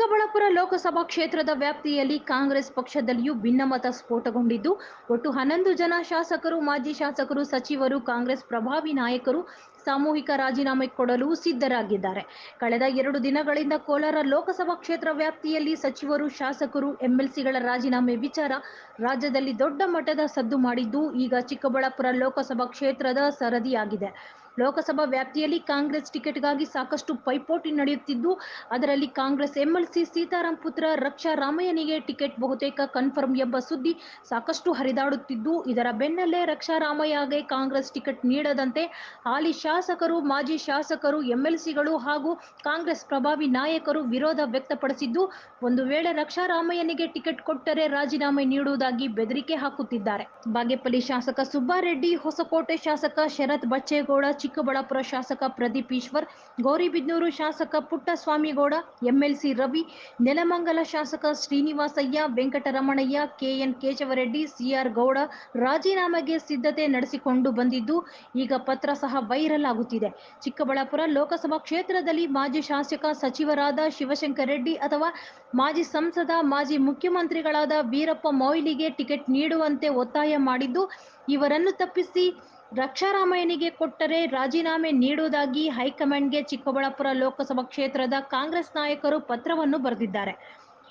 ಚಿಕ್ಕಬಳ್ಳಾಪುರ ಲೋಕಸಭಾ ಕ್ಷೇತ್ರದ ವ್ಯಾಪ್ತಿಯಲ್ಲಿ ಕಾಂಗ್ರೆಸ್ ಪಕ್ಷದಲ್ಲಿಯೂ ಭಿನ್ನಮತ ಸ್ಫೋಟಗೊಂಡಿದ್ದು, ಒಟ್ಟು ಹನ್ನೊಂದು ಜನ ಶಾಸಕರು, ಮಾಜಿ ಶಾಸಕರು, ಸಚಿವರು, ಕಾಂಗ್ರೆಸ್ ಪ್ರಭಾವಿ ನಾಯಕರು ಸಾಮೂಹಿಕ ರಾಜೀನಾಮೆ ಕೊಡಲು ಸಿದ್ಧರಾಗಿದ್ದಾರೆ. ಕಳೆದ ಎರಡು ದಿನಗಳಿಂದ ಕೋಲಾರ ಲೋಕಸಭಾ ಕ್ಷೇತ್ರ ವ್ಯಾಪ್ತಿಯಲ್ಲಿ ಸಚಿವರು, ಶಾಸಕರು, ಎಂಎಲ್ಸಿಗಳ ರಾಜೀನಾಮೆ ವಿಚಾರ ರಾಜ್ಯದಲ್ಲಿ ದೊಡ್ಡ ಮಟ್ಟದ ಸದ್ದು ಮಾಡಿದ್ದು ಈಗ ಚಿಕ್ಕಬಳ್ಳಾಪುರ ಲೋಕಸಭಾ ಕ್ಷೇತ್ರದ ಸರದಿಯಾಗಿದೆ. ಲೋಕಸಭಾ ವ್ಯಾಪ್ತಿಯಲ್ಲಿ ಕಾಂಗ್ರೆಸ್ ಟಿಕೆಟ್ಗಾಗಿ ಸಾಕಷ್ಟು ಪೈಪೋಟಿ ನಡೆಯುತ್ತಿದ್ದು, ಅದರಲ್ಲಿ ಕಾಂಗ್ರೆಸ್ ಎಂಎಲ್ಸಿ ಸೀತಾರಾಂ ಪುತ್ರ ರಕ್ಷಾ ರಾಮಯ್ಯನಿಗೆ ಟಿಕೆಟ್ ಬಹುತೇಕ ಕನ್ಫರ್ಮ್ ಎಂಬ ಸುದ್ದಿ ಸಾಕಷ್ಟು ಹರಿದಾಡುತ್ತಿದ್ದು, ಇದರ ಬೆನ್ನಲ್ಲೇ ರಕ್ಷಾ ರಾಮಯ್ಯಗೆ ಕಾಂಗ್ರೆಸ್ ಟಿಕೆಟ್ ನೀಡದಂತೆ ಹಾಲಿ ಶಾಸಕರು, ಮಾಜಿ ಶಾಸಕರು, ಎಂಎಲ್ಸಿಗಳು ಹಾಗೂ ಕಾಂಗ್ರೆಸ್ ಪ್ರಭಾವಿ ನಾಯಕರು ವಿರೋಧ ವ್ಯಕ್ತಪಡಿಸಿದ್ದು, ಒಂದು ವೇಳೆ ರಕ್ಷಾ ರಾಮಯ್ಯನಿಗೆ ಟಿಕೆಟ್ ಕೊಟ್ಟರೆ ರಾಜೀನಾಮೆ ನೀಡುವುದಾಗಿ ಬೆದರಿಕೆ ಹಾಕುತ್ತಿದ್ದಾರೆ. ಬಾಗೇಪಲ್ಲಿ ಶಾಸಕ ಸುಬ್ಬಾರೆಡ್ಡಿ, ಹೊಸಕೋಟೆ ಶಾಸಕ ಶರತ್ ಬಚ್ಚೇಗೌಡ ಚಿಕ್ಕಬಳ್ಳಾಪುರ ಶಾಸಕ ಪ್ರದೀಪ್ ಈಶ್ವರ್, ಗೌರಿಬಿದನೂರು ಶಾಸಕ ಪುಟ್ಟಸ್ವಾಮಿಗೌಡ, ಎಂಎಲ್ಸಿ ರವಿ, ನೆಲಮಂಗಲ ಶಾಸಕ ಶ್ರೀನಿವಾಸಯ್ಯ, ವೆಂಕಟರಮಣಯ್ಯ, ಕೆಎನ್ ಕೇಶವರೆಡ್ಡಿ, ಸಿಆರ್ ಗೌಡ ರಾಜೀನಾಮೆಗೆ ಸಿದ್ಧತೆ ನಡೆಸಿಕೊಂಡು ಬಂದಿದ್ದು ಈಗ ಪತ್ರ ಸಹ ವೈರಲ್ ಆಗುತ್ತಿದೆ. ಚಿಕ್ಕಬಳ್ಳಾಪುರ ಲೋಕಸಭಾ ಕ್ಷೇತ್ರದಲ್ಲಿ ಮಾಜಿ ಶಾಸಕ ಸಚಿವರಾದ ಶಿವಶಂಕರ ರೆಡ್ಡಿ ಅಥವಾ ಮಾಜಿ ಸಂಸದ, ಮಾಜಿ ಮುಖ್ಯಮಂತ್ರಿಗಳಾದ ವೀರಪ್ಪ ಮೊಯ್ಲಿಗೆ ಟಿಕೆಟ್ ನೀಡುವಂತೆ ಒತ್ತಾಯ ಮಾಡಿದ್ದು ಇವರನ್ನು ತಪ್ಪಿಸಿ ರಕ್ಷಾರಾಮಯ್ಯನಿಗೆ ಕೊಟ್ಟರೆ ರಾಜೀನಾಮೆ ನೀಡುವುದಾಗಿ ಹೈಕಮಾಂಡ್ಗೆ ಚಿಕ್ಕಬಳ್ಳಾಪುರ ಲೋಕಸಭಾ ಕ್ಷೇತ್ರದ ಕಾಂಗ್ರೆಸ್ ನಾಯಕರು ಪತ್ರವನ್ನು ಬರೆದಿದ್ದಾರೆ.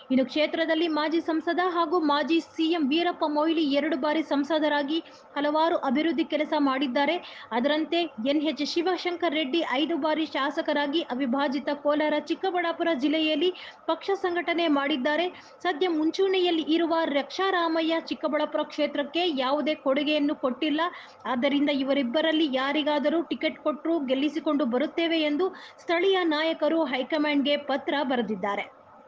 ಇನ್ನು ಕ್ಷೇತ್ರದಲ್ಲಿ ಮಾಜಿ ಸಂಸದ ಹಾಗೂ ಮಾಜಿ ಸಿಎಂ ವೀರಪ್ಪ ಮೊಯ್ಲಿ ಎರಡು ಬಾರಿ ಸಂಸದರಾಗಿ ಹಲವಾರು ಅಭಿವೃದ್ಧಿ ಕೆಲಸ ಮಾಡಿದ್ದಾರೆ. ಅದರಂತೆ ಎನ್ಎಚ್ ಶಿವಶಂಕರ್ ರೆಡ್ಡಿ ಐದು ಬಾರಿ ಶಾಸಕರಾಗಿ ಅವಿಭಾಜಿತ ಕೋಲಾರ ಚಿಕ್ಕಬಳ್ಳಾಪುರ ಜಿಲ್ಲೆಯಲ್ಲಿ ಪಕ್ಷ ಸಂಘಟನೆ ಮಾಡಿದ್ದಾರೆ. ಸದ್ಯ ಮುಂಚೂಣಿಯಲ್ಲಿ ಇರುವ ರಕ್ಷಾರಾಮಯ್ಯ ಚಿಕ್ಕಬಳ್ಳಾಪುರ ಕ್ಷೇತ್ರಕ್ಕೆ ಯಾವುದೇ ಕೊಡುಗೆಯನ್ನು ಕೊಟ್ಟಿಲ್ಲ. ಆದ್ದರಿಂದ ಇವರಿಬ್ಬರಲ್ಲಿ ಯಾರಿಗಾದರೂ ಟಿಕೆಟ್ ಕೊಟ್ಟರು ಗೆಲ್ಲಿಸಿಕೊಂಡು ಬರುತ್ತೇವೆ ಎಂದು ಸ್ಥಳೀಯ ನಾಯಕರು ಹೈಕಮಾಂಡ್ಗೆ ಪತ್ರ ಬರೆದಿದ್ದಾರೆ.